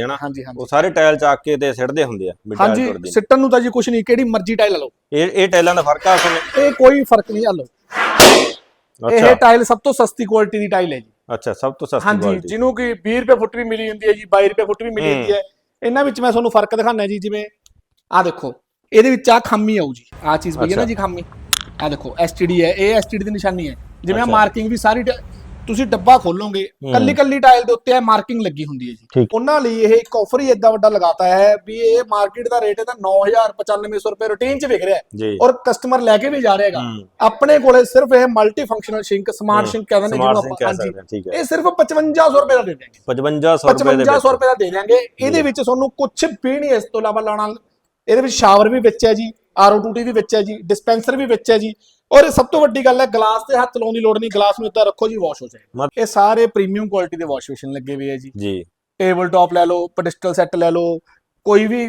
ਹੈ ਨਾ ਹਾਂਜੀ ਹਾਂਜੀ। ਉਹ ਸਾਰੇ ਟਾਇਲ ਚੱਕ ਕੇ ਤੇ ਸਿੱਟਦੇ ਹੁੰਦੇ ਆ ਟਾਇਲ ਹਾਂਜੀ ਸਿੱਟਣ ਨੂੰ ਤਾਂ ਜੀ ਕੁਝ ਨਹੀਂ ਕਿਹੜੀ ਮਰਜ਼ੀ ਟਾਈਲ ਲੈ ਲਓ। ਇਹ ਇਹ ਟਾਇਲਾਂ ਦਾ ਫ਼ਰਕ ਆ ਉਸਨੇ ਇਹ ਕੋਈ ਫ਼ਰਕ ਨਹੀਂ ਆ ਲਓ। ਇਹ ਟਾਈਲ ਸਭ ਤੋਂ ਸਸਤੀ ਕੁਆਲਿਟੀ ਦੀ ਟਾਈਲ ਹੈ ਜੀ। ਅੱਛਾ ਸਭ ਤੋਂ ਸਸਤੀ ਹਾਂਜੀ ਜਿਹਨੂੰ ਕਿ 20 ਰੁਪਏ ਫੁੱਟ ਵੀ ਮਿਲੀ ਹੁੰਦੀ ਹੈ ਜੀ 22 ਰੁਪਏ ਫੁੱਟ ਵੀ ਮਿਲੀ। ਹੁੰਦੀ ਹੈ। ਇਹਨਾਂ ਵਿੱਚ ਮੈਂ ਤੁਹਾਨੂੰ ਫ਼ਰਕ ਦਿਖਾਣਾ ਜੀ ਜਿਵੇਂ ਆਹ ਦੇਖੋ ਇਹਦੇ ਵਿੱਚ ਆ ਖਾਮੀ ਆਊ ਜੀ। ਆਹ ਚੀਜ਼ ਪਈ ਹੈ ਨਾ। ਜੀ ਖਾਮੀ। ਆਹ ਦੇਖੋ ਐਸਟੀਡੀ ਹੈ ਇਹ ਐਸਟੀਡੀ ਦੀ ਨਿਸ਼ਾਨੀ ਹੈ। ਜਿਵੇਂ ਆ। ਮਾਰਕਿੰਗ ਵੀ ਸਾਰੀ ਤੁਸੀਂ ਡੱਬਾ ਖੋਲੋਗੇ ਕੱਲੀ ਕੱਲੀ ਟਾਈਲ ਦੇ ਉੱਤੇ ਇਹ ਮਾਰਕਿੰਗ ਲੱਗੀ ਹੁੰਦੀ ਹੈ ਜੀ। ਠੀਕ। ਉਹਨਾਂ ਲਈ ਇਹ ਇੱਕ ਆਫਰ ਹੀ ਏਦਾਂ ਵੱਡਾ ਲਗਾਤਾ ਹੈ ਵੀ ਇਹ ਮਾਰਕੀਟ ਦਾ ਰੇਟ ਇਹਦਾ 9995 ਰੁਪਏ ਰੂਟੀਨ 'ਚ ਵਿਕ ਰਿਹਾ ਹੈ ਜੀ। ਔਰ ਕਸਟਮਰ ਲੈ ਕੇ ਵੀ ਜਾ ਰਹੇਗਾ ਹੂੰ। ਆਪਣੇ ਕੋਲੇ ਸਿਰਫ ਇਹ ਮਲਟੀ ਫੰਕਸ਼ਨਲ ਸ਼ਿੰਕ ਸਮਾਰਟ ਹੂੰ। ਸ਼ਿੰਕ ਕਹਿੰਦੇ ਨੇ sink ਆਪਾਂ। ਕਹਿ ਸਕਦੇ ਹਾਂ, ਠੀਕ ਹੈ। ਇਹ ਸਿਰਫ 5500 ਰੁਪਏ ਦਾ ਦੇ ਦਿਆਂਗੇ। 5500 ਰੁਪਏ ਦੇ 5500 ਵਿੱਚ। ਰੁਪਏ ਦਾ ਦੇ ਦਿਆਂਗੇ। ਇਹਦੇ ਵਿੱਚ ਤੁਹਾਨੂੰ ਕੁਝ ਵੀ ਨਹੀਂ ਇਸ ਤੋਂ ਇਲਾਵਾ ਲਾਉਣਾ। ਇਹਦੇ ਵਿੱਚ ਸ਼ਾਵਰ ਵੀ ਵਿੱਚ ਹੈ ਜੀ। ਆਰਓ ਟੂਟੀ ਵੀ ਵਿੱਚ ਹੈ ਜੀ ਡਿਸਪੈਂਸਰ ਵੀ ਵਿੱਚ ਹੈ ਜੀ। ਔਰ ਸਭ ਤੋਂ ਵੱਡੀ ਗੱਲ ਹੈ ਗਲਾਸ ਤੇ ਹੱਥ ਲਾਉਣ ਦੀ ਲੋੜ ਨਹੀਂ ਗਲਾਸ ਨੂੰ ਇੱਦਾਂ ਰੱਖੋ ਜੀ ਵਾਸ਼ ਹੋ ਜਾਏ। ਮਤ- ਇਹ ਸਾਰੇ ਪ੍ਰੀਮੀਅਮ ਕੁਆਲਿਟੀ ਦੇ ਵਾਸ਼ ਬੇਸਿਨ ਲੱਗੇ ਹੋਏ ਹੈ ਜੀ। ਜੀ। ਟੇਬਲ ਟਾਪ ਲੈ ਲਓ ਪੈਡਿਸਟਲ ਸੈੱਟ ਲੈ ਲਓ ਕੋਈ ਵੀ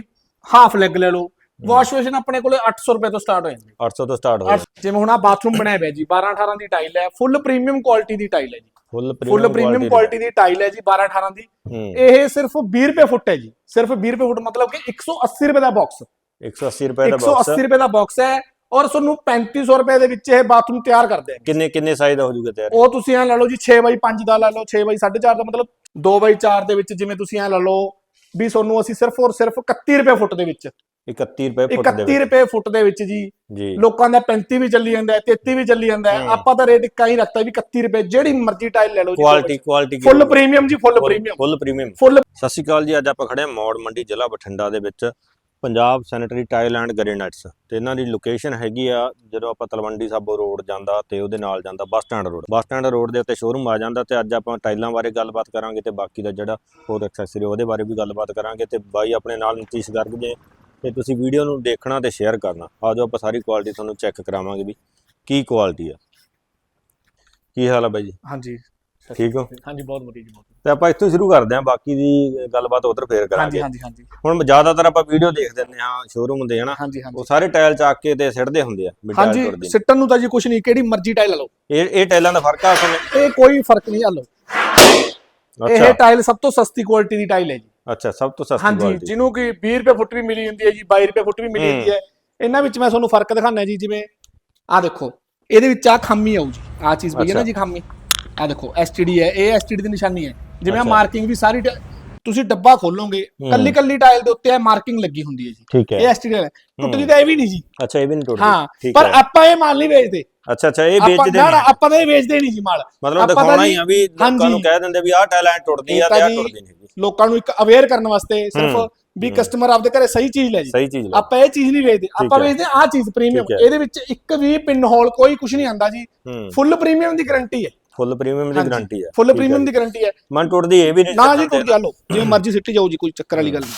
ਹਾਫ ਲੈਗ ਲੈ ਲਓ। ਵਾਸ਼ ਬੇਸਿਨ ਆਪਣੇ ਕੋਲੇ 800 ਰੁਪਏ ਤੋਂ ਸਟਾਰਟ ਹੋ ਜਾਂਦੇ 800 ਤੋਂ ਸਟਾਰਟ ਹੋ ਅੱਠ- ਜਿਵੇਂ ਹੁਣ ਆ ਬਾਥਰੂਮ ਬਣਾਇਆ ਹੋਇਆ ਜੀ 12 18 ਦੀ ਟਾਈਲ ਹੈ ਫੁੱਲ ਪ੍ਰੀਮੀਅਮ ਕੁਆਲਿਟੀ ਦੀ ਟਾਈਲ ਹੈ ਜੀ। ਫੁੱਲ ਫੁੱਲ ਪ੍ਰੀਮੀਅਮ ਕੁਆਲਿਟੀ ਦੀ। ਟਾਈਲ ਹੈ ਜੀ 12 18 ਦੀ। ਇਹ ਸਿਰਫ 20 ਰੁਪਏ ਫੁੱਟ ਹੈ ਜੀ। ਸਿਰਫ 20 ਰੁਪਏ ਫੁੱਟ ਮਤਲਬ ਕਿ 180 ਰੁਪਏ ਦਾ ਬਾਕਸ 180 ਰੁਪਏ ਦਾ ਬਾਕਸ 180 ਰੁਪਏ ਦਾ ਬਾਕਸ ਹੈ ਔਰ ਤੁਹਾਨੂੰ 3500 ਰੁਪਏ ਦੇ ਵਿੱਚ ਇਹ ਬਾਥਰੂਮ ਤਿਆਰ ਕਰ ਦੇਣਗੇ ਕਿੰਨੇ ਕਿੰਨੇ ਸਾਈਜ਼ ਦਾ ਹੋ ਜੂਗਾ ਤਿਆਰ? ਉਹ ਤੁਸੀਂ ਐ ਲਾ ਲਓ ਜੀ 6x5 ਦਾ ਲਾ ਲਓ 6x4.5 ਦਾ ਮਤਲਬ 2x4 ਦੇ ਵਿੱਚ ਜਿਵੇਂ ਤੁਸੀਂ ਐ ਲਾ ਲਓ ਵੀ ਤੁਹਾਨੂੰ ਅਸੀਂ ਸਿਰਫ ਔਰ ਸਿਰਫ 31 ਰੁਪਏ ਫੁੱਟ ਦੇ ਵਿੱਚ। 31 ਰੁਪਏ ਫੁੱਟ ਦੇ 31 ਵਿੱਚ। ਰੁਪਏ ਫੁੱਟ ਦੇ ਵਿੱਚ ਜੀ। ਲੋਕਾਂ ਦਾ 35 ਵੀ ਚੱਲੀ ਜਾਂਦਾ ਹੈ 33 ਵੀ ਚੱਲੀ ਜਾਂਦਾ ਹੈ। ਆਪਾਂ ਤਾਂ ਰੇਟ ਇੱਕਾ ਹੀ ਰੱਖਤਾ ਵੀ 31 ਰੁਪਏ ਜਿਹੜੀ ਮਰਜ਼ੀ ਟਾਈਲ ਲੈ ਲਓ ਜੀ। ਕੁਆਲਿਟੀ ਕੁਆਲਿਟੀ ਫੁੱਲ ਪ੍ਰੀਮੀਅਮ ਜੀ ਫੁੱਲ ਪ੍ਰੀਮੀਅਮ ਫੁੱਲ ਪ੍ਰੀਮੀਅਮ ਸਤਿ ਸ਼੍ਰੀ ਅਕਾਲ ਜੀ ਅੱਜ ਆਪਾਂ ਖੜੇ ਹਾਂ ਮੌੜ ਮੰਡੀ ਜ਼ਿਲ੍ਹਾ ਬਠਿੰਡਾ ਦੇ ਵਿੱਚ। Punjab sanitary tile and granites ਤੇ ਇਹਨਾਂ ਦੀ ਲੋਕੇਸ਼ਨ ਹੈਗੀ ਆ ਜਦੋਂ ਆਪਾਂ ਤਲਵੰਡੀ ਸਾਬੋ ਰੋਡ ਜਾਂਦਾ ਤੇ ਉਹਦੇ ਨਾਲ ਜਾਂਦਾ bus stand road. Bus stand road ਦੇ ਉੱਤੇ ਸ਼ੋਰੂਮ ਆ ਜਾਂਦਾ ਤੇ ਅੱਜ ਆਪਾਂ ਟਾਈਲਾਂ ਬਾਰੇ ਗੱਲਬਾਤ ਕਰਾਂਗੇ ਤੇ ਬਾਕੀ ਦਾ ਜਿਹੜਾ ਹੋਰ ਐਕਸੈਸਰੀ ਉਹਦੇ ਬਾਰੇ ਵੀ ਗੱਲਬਾਤ ਕਰਾਂਗੇ ਤੇ ਬਾਈ ਆਪਣੇ ਨਾਲ ਨਤੀਸ਼ ਗਰਗ ਜੇ ਤੇ ਤੁਸੀਂ ਵੀਡੀਓ ਨੂੰ ਦੇਖਣਾ ਤੇ ਸ਼ੇਅਰ ਕਰਨਾ। ਆਜੋ ਆਪਾਂ ਸਾਰੀ ਕੁਆਲਿਟੀ ਤੁਹਾਨੂੰ ਚੈੱਕ ਕਰਾਵਾਂਗੇ ਵੀ ਕੀ ਕੁਆਲਿਟੀ ਆ। ਕੀ ਹਾਲ ਆ ਬਾਈ ਜੀ? ਹਾਂਜੀ ਠੀਕ ਹੋ? ਹਾਂਜੀ ਬਹੁਤ ਵਧੀਆ ਜੀ ਬਹੁਤ ਤੇ ਆਪਾਂ ਇੱਥੋਂ ਸ਼ੁਰੂ ਕਰਦੇ ਹਾਂ ਬਾਕੀ ਦੀ ਗੱਲਬਾਤ ਉਧਰ ਫੇਰ ਹਾਂਜੀ ਕਰਾਂਗੇ। ਹਾਂਜੀ ਹਾਂਜੀ ਹੁਣ ਜ਼ਿਆਦਾਤਰ ਆਪਾਂ ਵੀਡੀਓ ਦੇਖ ਦਿੰਦੇ ਹਾਂ ਸ਼ੋਰੂਮ ਦੇ ਹਨਾ? ਹਾਂਜੀ ਹਾਂਜੀ। ਉਹ ਸਾਰੇ ਟਾਇਲ ਚੱਕ ਕੇ ਤੇ ਸਿੱਟਦੇ ਹੁੰਦੇ ਆ ਵੀ ਟਾਇਲ ਹਾਂਜੀ ਨੀ। ਸਿੱਟਣ ਨੂੰ ਤਾਂ ਜੀ ਕੁਝ ਨਹੀਂ ਕਿਹੜੀ ਮਰਜ਼ੀ ਟਾਈਲ ਲੈ ਲਓ। ਇਹ ਇਹ ਟਾਇਲਾਂ ਦਾ ਫ਼ਰਕ ਆ ਉਸਨੇ ਇਹ ਕੋਈ ਫ਼ਰਕ ਨਹੀਂ ਆ ਲਓ। ਇਹ ਟਾਈਲ ਸਭ ਤੋਂ ਸਸਤੀ ਕੁਆਲਿਟੀ ਦੀ ਟਾਈਲ ਹੈ ਜੀ। ਅੱਛਾ ਸਭ ਤੋਂ ਸਸਤੀ ਹਾਂਜੀ ਜਿਹਨੂੰ ਕਿ 20 ਰੁਪਏ ਫੁੱਟ ਵੀ ਮਿਲੀ ਹੁੰਦੀ ਹੈ ਜੀ 22 ਰੁਪਏ ਫੁੱਟ ਵੀ ਮਿਲੀ। ਹੁੰਦੀ ਹੈ। ਇਹਨਾਂ ਵਿੱਚ ਮੈਂ ਤੁਹਾਨੂੰ ਫ਼ਰਕ ਦਿਖਾਣਾ ਜੀ ਜਿਵੇਂ ਆਹ ਦੇਖੋ ਇਹਦੇ ਵਿੱਚ ਆ ਖਾਮੀ ਜੀ ਆਹ ਚੀਜ਼ ਪਈ ਹੈ ਨਾ। ਜੀ ਖਾਮੀ। ਆਹ ਦੇਖੋ ਐਸਟੀਡੀ ਹੈ ਇਹ ਐਸਟੀਡੀ ਦੀ ਨਿਸ਼ਾਨੀ ਹੈ। ਜਿਵੇਂ ਆ। ਮਾਰਕਿੰਗ ਵੀ ਸਾਰੀ ਟ- ਤੁਸੀਂ ਡੱਬਾ ਖੋਲੋਗੇ। ਕੱਲੀ ਕੱਲੀ ਟਾਈਲ ਦੇ ਉੱਤੇ ਇਹ ਮਾਰਕਿੰਗ ਲੱਗੀ ਹੁੰਦੀ ਹੈ ਜੀ। ਠੀਕ ਇਹ ਐਸਟੀਡੀ ਹੈ। ਟੁੱਟਦੀ ਤਾਂ ਇਹ ਵੀ ਨਹੀਂ ਜੀ। ਅੱਛਾ ਇਹ ਵੀ ਨਹੀਂ ਟੁੱਟਦੀ। ਹਾਂ ਠੀਕ ਪਰ ਹੈ। ਆਪਾਂ ਇਹ ਮਾਲ ਨਹੀਂ ਵੇਚਦੇ। ਅੱਛਾ ਅੱਛਾ ਇਹ ਆਪਾਂ ਵੇਚਦੇ ਨਾ ਨਾ ਨਹੀਂ ਆਪਾਂ ਤਾਂ ਇਹ ਵੇਚਦੇ ਨਹੀਂ ਜੀ ਮਾਲ। ਮਤਲਬ ਆਪਾਂ ਤਾਂ ਦਿਖਾਉਣਾ ਹੀ ਆ ਵੀ ਲੋਕਾਂ ਨੂੰ। ਕਹਿ ਦਿੰਦੇ ਵੀ ਆਹ ਟਾਇਲ ਐ ਟੁੱਟਦੀ ਆ ਤੇ ਆਹ ਟੁੱਟਦੀ ਨਹੀਂ ਹੈਗੀ। ਲੋਕਾਂ ਨੂੰ ਇੱਕ ਅਵੇਅਰ ਕਰਨ ਵਾਸਤੇ ਸਿਰਫ। ਵੀ। ਕਸਟਮਰ ਆਪਦੇ ਘਰੇ ਸਹੀ ਚੀਜ਼ ਲੈ ਜੀ। ਸਹੀ ਚੀਜ਼ ਲੈ। ਆਪਾਂ ਇਹ ਚੀਜ਼ ਨਹੀਂ ਵੇਚਦੇ। ਆਪਾਂ ਹੈ। ਵੇਚਦੇ ਆਹ ਚੀਜ਼ ਪ੍ਰੀਮੀਅਮ ਠੀਕ ਹੈ। ਇਹਦੇ ਵਿੱਚ ਇੱਕ ਵੀ ਪਿੰਨ ਹੋਲ ਕੋਈ ਕੁਝ ਨਹੀਂ ਆਂਦਾ ਜੀ। ਹੂੰ। ਫੁੱਲ ਪ੍ਰੀਮੀਅਮ ਦੀ ਗਾਰੰਟੀ ਹੈ। ਫੁੱਲ ਪ੍ਰੀਮੀਅਮ ਦੀ। ਗਾਰੰਟੀ ਹੈ ਫੁੱਲ ਪ੍ਰੀਮੀਅਮ ਜੀ। ਦੀ ਗਾਰੰਟੀ ਹੈ ਮਨ ਟੁੱਟਦੀ ਇਹ ਵੀ ਨਹੀਂ ਨਾ ਜੀ ਟੁੱਟ ਗਿਆ ਲੋ ਜਿਵੇਂ ਮਰਜ਼ੀ ਸਿੱਟੀ ਜਾਊ ਜੀ ਕੋਈ ਚੱਕਰ ਵਾਲੀ ਗੱਲ ਨਹੀਂ।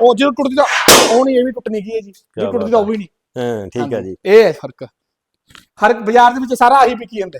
ਉਹ ਜਦੋਂ ਟੁੱਟਦੀ ਤਾਂ ਉਹ ਨਹੀਂ ਇਹ ਵੀ ਟੁੱਟਣੀ ਕੀ ਹੈ ਜੀ? ਜੇ ਟੁੱਟਦੀ ਤਾਂ ਉਹ ਵੀ ਨਹੀਂ। ਹਾਂ ਠੀਕ ਹੈ। ਜੀ। ਇਹ ਹੈ ਫ਼ਰਕ। ਹਰ ਬਾਜ਼ਾਰ ਦੇ ਵਿੱਚ ਸਾਰਾ ਆਹੀ ਵਿਕੀ ਜਾਂਦਾ